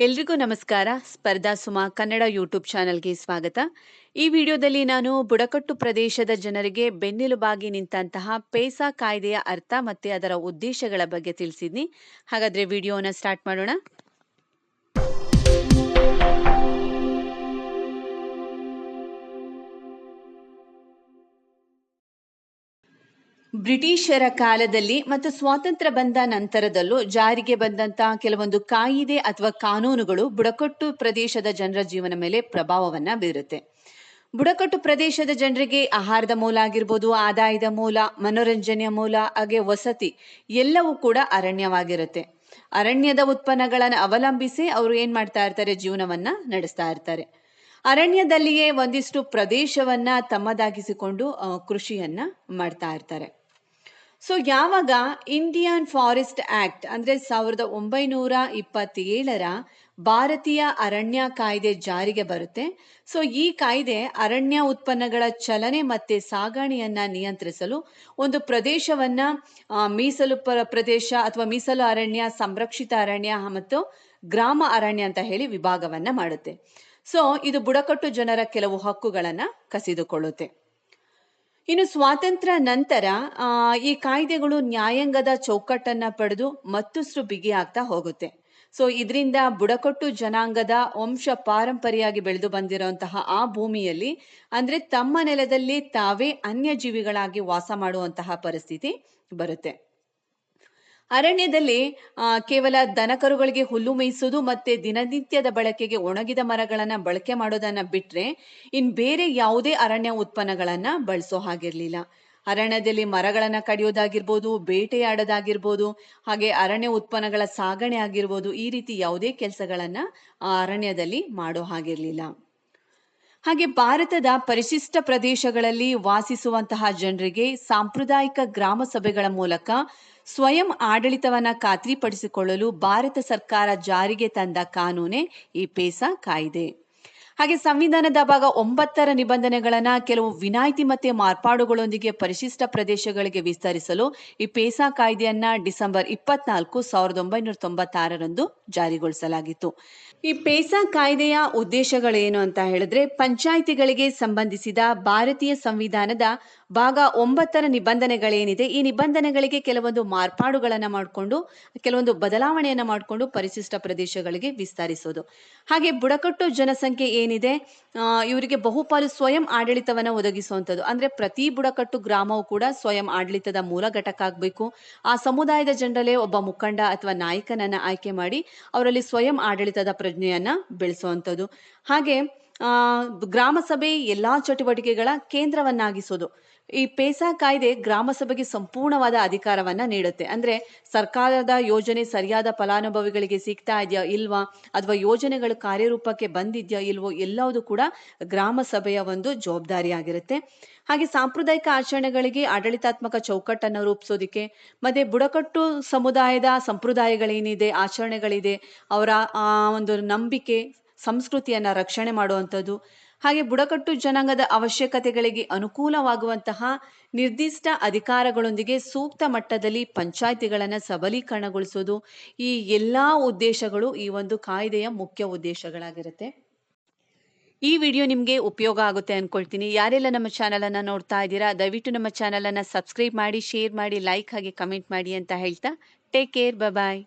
ಎಲ್ರಿಗೂ ನಮಸ್ಕಾರ. ಸ್ಪರ್ಧಾ ಸುಮ, ಕನ್ನಡ ಯೂಟ್ಯೂಬ್ ಚಾನೆಲ್ಗೆ ಸ್ವಾಗತ. ಈ ವಿಡಿಯೋದಲ್ಲಿ ನಾನು ಬುಡಕಟ್ಟು ಪ್ರದೇಶದ ಜನರಿಗೆ ಬೆನ್ನೆಲುಬಾಗಿ ನಿಂತಹ ಪೇಸಾ ಕಾಯ್ದೆಯ ಅರ್ಥ ಮತ್ತೆ ಅದರ ಉದ್ದೇಶಗಳ ಬಗ್ಗೆ ತಿಳಿಸಿದ್ನಿ. ಹಾಗಾದ್ರೆ ವಿಡಿಯೋನ ಸ್ಟಾರ್ಟ್ ಮಾಡೋಣ. ಬ್ರಿಟಿಷರ ಕಾಲದಲ್ಲಿ ಮತ್ತು ಸ್ವಾತಂತ್ರ್ಯ ಬಂದ ನಂತರದಲ್ಲೂ ಜಾರಿಗೆ ಬಂದಂತಹ ಕೆಲವೊಂದು ಕಾಯಿದೆ ಅಥವಾ ಕಾನೂನುಗಳು ಬುಡಕಟ್ಟು ಪ್ರದೇಶದ ಜನರ ಜೀವನ ಮೇಲೆ ಪ್ರಭಾವವನ್ನ ಬೀರುತ್ತೆ. ಬುಡಕಟ್ಟು ಪ್ರದೇಶದ ಜನರಿಗೆ ಆಹಾರದ ಮೂಲ ಆಗಿರ್ಬೋದು, ಆದಾಯದ ಮೂಲ, ಮನೋರಂಜನೆಯ ಮೂಲ, ಹಾಗೆ ವಸತಿ ಎಲ್ಲವೂ ಕೂಡ ಅರಣ್ಯವಾಗಿರುತ್ತೆ. ಅರಣ್ಯದ ಉತ್ಪನ್ನಗಳನ್ನು ಅವಲಂಬಿಸಿ ಅವರು ಏನ್ ಮಾಡ್ತಾ ಇರ್ತಾರೆ, ಜೀವನವನ್ನ ನಡೆಸ್ತಾ ಇರ್ತಾರೆ. ಅರಣ್ಯದಲ್ಲಿಯೇ ಒಂದಿಷ್ಟು ಪ್ರದೇಶವನ್ನ ತಮ್ಮದಾಗಿಸಿಕೊಂಡು ಕೃಷಿಯನ್ನ ಮಾಡ್ತಾ ಇರ್ತಾರೆ. ಸೊ ಯಾವಾಗ ಇಂಡಿಯನ್ ಫಾರೆಸ್ಟ್ ಆಕ್ಟ್ ಅಂದ್ರೆ ಸಾವಿರದ ಒಂಬೈನೂರ ಇಪ್ಪತ್ತೇಳರ ಭಾರತೀಯ ಅರಣ್ಯ ಕಾಯ್ದೆ ಜಾರಿಗೆ ಬರುತ್ತೆ. ಸೊ ಈ ಕಾಯ್ದೆ ಅರಣ್ಯ ಉತ್ಪನ್ನಗಳ ಚಲನೆ ಮತ್ತೆ ಸಾಗಣೆಯನ್ನ ನಿಯಂತ್ರಿಸಲು ಒಂದು ಪ್ರದೇಶವನ್ನ ಮೀಸಲು ಪ್ರದೇಶ ಅಥವಾ ಮೀಸಲು ಅರಣ್ಯ, ಸಂರಕ್ಷಿತ ಅರಣ್ಯ ಮತ್ತು ಗ್ರಾಮ ಅರಣ್ಯ ಅಂತ ಹೇಳಿ ವಿಭಾಗವನ್ನ ಮಾಡುತ್ತೆ. ಸೊ ಇದು ಬುಡಕಟ್ಟು ಜನರ ಕೆಲವು ಹಕ್ಕುಗಳನ್ನ ಕಸಿದುಕೊಳ್ಳುತ್ತೆ. ಇನ್ನು ಸ್ವಾತಂತ್ರ್ಯ ನಂತರ ಈ ಕಾಯ್ದೆಗಳು ನ್ಯಾಯಾಂಗದ ಚೌಕಟ್ಟನ್ನ ಪಡೆದು ಮತ್ತಷ್ಟು ಬಿಗಿಯಾಗ್ತಾ ಹೋಗುತ್ತೆ. ಸೊ ಇದರಿಂದ ಬುಡಕಟ್ಟು ಜನಾಂಗದ ವಂಶ ಪಾರಂಪರಿಯಾಗಿ ಬೆಳೆದು ಬಂದಿರುವಂತಹ ಆ ಭೂಮಿಯಲ್ಲಿ, ಅಂದ್ರೆ ತಮ್ಮ ನೆಲದಲ್ಲಿ ತಾವೇ ಅನ್ಯ ಜೀವಿಗಳಾಗಿ ವಾಸ ಮಾಡುವಂತಹ ಪರಿಸ್ಥಿತಿ ಬರುತ್ತೆ. ಅರಣ್ಯದಲ್ಲಿ ಕೇವಲ ದನಕರುಗಳಿಗೆ ಹುಲ್ಲು ಮೇಯಿಸೋದು ಮತ್ತೆ ದಿನನಿತ್ಯದ ಬಳಕೆಗೆ ಒಣಗಿದ ಮರಗಳನ್ನು ಬಳಕೆ ಮಾಡೋದನ್ನ ಬಿಟ್ರೆ ಇನ್ ಬೇರೆ ಯಾವುದೇ ಅರಣ್ಯ ಉತ್ಪನ್ನಗಳನ್ನ ಬಳಸೋ ಹಾಗಿರ್ಲಿಲ್ಲ. ಅರಣ್ಯದಲ್ಲಿ ಮರಗಳನ್ನು ಕಡಿಯೋದಾಗಿರ್ಬೋದು, ಬೇಟೆಯಾಡೋದಾಗಿರ್ಬೋದು, ಹಾಗೆ ಅರಣ್ಯ ಉತ್ಪನ್ನಗಳ ಸಾಗಣೆ ಆಗಿರ್ಬೋದು, ಈ ರೀತಿ ಯಾವುದೇ ಕೆಲಸಗಳನ್ನ ಅರಣ್ಯದಲ್ಲಿ ಮಾಡೋ ಹಾಗಿರ್ಲಿಲ್ಲ. ಹಾಗೆ ಭಾರತದ ಪರಿಶಿಷ್ಟ ಪ್ರದೇಶಗಳಲ್ಲಿ ವಾಸಿಸುವಂತಹ ಜನರಿಗೆ ಸಾಂಪ್ರದಾಯಿಕ ಗ್ರಾಮ ಸಭೆಗಳ ಮೂಲಕ ಸ್ವಯಂ ಆಡಳಿತವನ್ನ ಖಾತ್ರಿಪಡಿಸಿಕೊಳ್ಳಲು ಭಾರತ ಸರ್ಕಾರ ಜಾರಿಗೆ ತಂದ ಕಾನೂನೇ ಈ ಪೇಸಾ ಕಾಯ್ದೆ. ಹಾಗೆ ಸಂವಿಧಾನದ ಭಾಗ ಒಂಬತ್ತರ ನಿಬಂಧನೆಗಳನ್ನ ಕೆಲವು ವಿನಾಯಿತಿ ಮತ್ತೆ ಮಾರ್ಪಾಡುಗಳೊಂದಿಗೆ ಪರಿಶಿಷ್ಟ ಪ್ರದೇಶಗಳಿಗೆ ವಿಸ್ತರಿಸಲು ಈ ಪೇಸಾ ಕಾಯ್ದೆಯನ್ನ ಡಿಸೆಂಬರ್ ಇಪ್ಪತ್ನಾಲ್ಕು ಸಾವಿರದ ಒಂಬೈನೂರ ತೊಂಬತ್ತಾರರಂದು ಜಾರಿಗೊಳಿಸಲಾಗಿತ್ತು. ಈ ಪೇಸಾ ಕಾಯ್ದೆಯ ಉದ್ದೇಶಗಳೇನು ಅಂತ ಹೇಳಿದ್ರೆ ಪಂಚಾಯಿತಿಗಳಿಗೆ ಸಂಬಂಧಿಸಿದ ಭಾರತೀಯ ಸಂವಿಧಾನದ ಭಾಗ ಒಂಬತ್ತರ ನಿಬಂಧನೆಗಳೇನಿದೆ, ಈ ನಿಬಂಧನೆಗಳಿಗೆ ಕೆಲವೊಂದು ಮಾರ್ಪಾಡುಗಳನ್ನ ಮಾಡಿಕೊಂಡು, ಕೆಲವೊಂದು ಬದಲಾವಣೆಯನ್ನ ಮಾಡಿಕೊಂಡು ಪರಿಶಿಷ್ಟ ಪ್ರದೇಶಗಳಿಗೆ ವಿಸ್ತರಿಸೋದು. ಹಾಗೆ ಬುಡಕಟ್ಟು ಜನಸಂಖ್ಯೆ ಏನಿದೆ? ಇವರಿಗೆ ಬಹುಪಾಲು ಸ್ವಯಂ ಆಡಳಿತವನ್ನ ಒದಗಿಸುವಂಥದ್ದು. ಅಂದ್ರೆ ಪ್ರತಿ ಬುಡಕಟ್ಟು ಗ್ರಾಮವು ಕೂಡ ಸ್ವಯಂ ಆಡಳಿತದ ಮೂಲ ಘಟಕ ಆಗಬೇಕು. ಆ ಸಮುದಾಯದ ಜನರಲ್ಲೇ ಒಬ್ಬ ಮುಖಂಡ ಅಥವಾ ನಾಯಕನನ್ನ ಆಯ್ಕೆ ಮಾಡಿ ಅವರಲ್ಲಿ ಸ್ವಯಂ ಆಡಳಿತದ ಪ್ರಜ್ಞೆಯನ್ನ ಬೆಳೆಸುವಂಥದ್ದು. ಹಾಗೆ ಗ್ರಾಮಸಭೆ ಎಲ್ಲ ಚಟುವಟಿಕೆಗಳ ಕೇಂದ್ರವನ್ನಾಗಿಸೋದು. ಈ ಪೇಸಾ ಕಾಯ್ದೆ ಗ್ರಾಮ ಸಭೆಗೆ ಸಂಪೂರ್ಣವಾದ ಅಧಿಕಾರವನ್ನ ನೀಡುತ್ತೆ. ಅಂದ್ರೆ ಸರ್ಕಾರದ ಯೋಜನೆ ಸರಿಯಾದ ಫಲಾನುಭವಿಗಳಿಗೆ ಸಿಗ್ತಾ ಇದೆಯಾ ಇಲ್ವಾ? ಅಥವಾ ಯೋಜನೆಗಳು ಕಾರ್ಯರೂಪಕ್ಕೆ ಬಂದಿದ್ಯಾ ಇಲ್ವೋ? ಎಲ್ಲವುದು ಕೂಡ ಗ್ರಾಮ ಸಭೆಯ ಒಂದು ಜವಾಬ್ದಾರಿಯಾಗಿರುತ್ತೆ. ಹಾಗೆ ಸಾಂಪ್ರದಾಯಿಕ ಆಚರಣೆಗಳಿಗೆ ಆಡಳಿತಾತ್ಮಕ ಚೌಕಟ್ಟನ್ನು ರೂಪಿಸೋದಿಕ್ಕೆ, ಮತ್ತೆ ಬುಡಕಟ್ಟು ಸಮುದಾಯದ ಸಂಪ್ರದಾಯಗಳೇನಿದೆ, ಆಚರಣೆಗಳಿದೆ, ಅವರ ಆ ಒಂದು ನಂಬಿಕೆ, ಸಂಸ್ಕೃತಿಯನ್ನ ರಕ್ಷಣೆ ಮಾಡುವಂಥದ್ದು ಹಾಗೆ ಬುಡಕಟ್ಟು ಜನಾಂಗದ ಅವಶ್ಯಕತೆಗಳಿಗೆ ಅನುಕೂಲವಾಗುವಂತಹ ನಿರ್ದಿಷ್ಟ ಅಧಿಕಾರಗಳೊಂದಿಗೆ ಸೂಕ್ತ ಮಟ್ಟದಲ್ಲಿ ಪಂಚಾಯಿತಿಗಳನ್ನು ಸಬಲೀಕರಣಗೊಳಿಸೋದು ಈ ಎಲ್ಲ ಉದ್ದೇಶಗಳು ಈ ಒಂದು ಕಾಯ್ದೆಯ ಮುಖ್ಯ ಉದ್ದೇಶಗಳಾಗಿರುತ್ತೆ. ಈ ವಿಡಿಯೋ ನಿಮಗೆ ಉಪಯೋಗ ಆಗುತ್ತೆ ಅಂದ್ಕೊಳ್ತೀನಿ ಯಾರೆಲ್ಲ ನಮ್ಮ ಚಾನಲನ್ನು ನೋಡ್ತಾ ಇದ್ದೀರಾ, ದಯವಿಟ್ಟು ನಮ್ಮ ಚಾನಲನ್ನು ಸಬ್ಸ್ಕ್ರೈಬ್ ಮಾಡಿ, ಶೇರ್ ಮಾಡಿ, ಲೈಕ್ ಹಾಗೆ ಕಮೆಂಟ್ ಮಾಡಿ ಅಂತ ಹೇಳ್ತಾ, ಟೇಕ್ ಕೇರ್ ಬಾಯ್